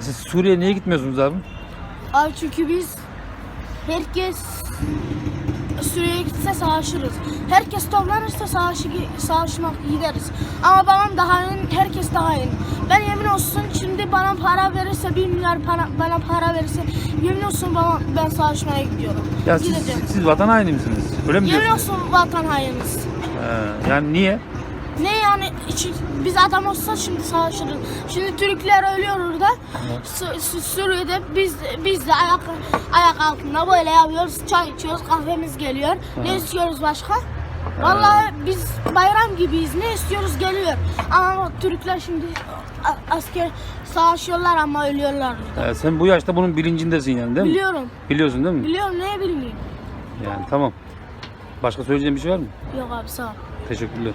Siz Suriye'ye niye gitmiyorsunuz abi? Abi çünkü biz herkes Suriye'ye gitse savaşırız. Herkes toplanırsa savaşı, savaşmak gideriz. Ama babam daha iyi, herkes daha iyi. Ben yemin olsun şimdi bana para verirse, bir milyar para, bana para verirse yemin olsun babam, ben savaşmaya gidiyorum. Ya siz, Gideceğim. siz vatan haini misiniz? Öyle mi Yemin diyorsunuz? olsun vatan hainiz. He, yani niye? Ne yani biz adam olsa şimdi savaşırız. Şimdi Türkler ölüyor orada. Su- Su- Suriye'de biz biz de ayak ayak altında böyle yapıyoruz. Çay içiyoruz, kahvemiz geliyor. Ne istiyoruz başka? Vallahi biz bayram gibiyiz. Ne istiyoruz geliyor. Ama Türkler şimdi asker savaşıyorlar ama ölüyorlar. Ee, sen bu yaşta bunun bilincindesin yani değil mi? Biliyorum. Biliyorsun değil mi? Biliyorum ne bilmiyorum. Yani tamam. Başka söyleyeceğin bir şey var mı? Yok abi sağ ol. Teşekkürler.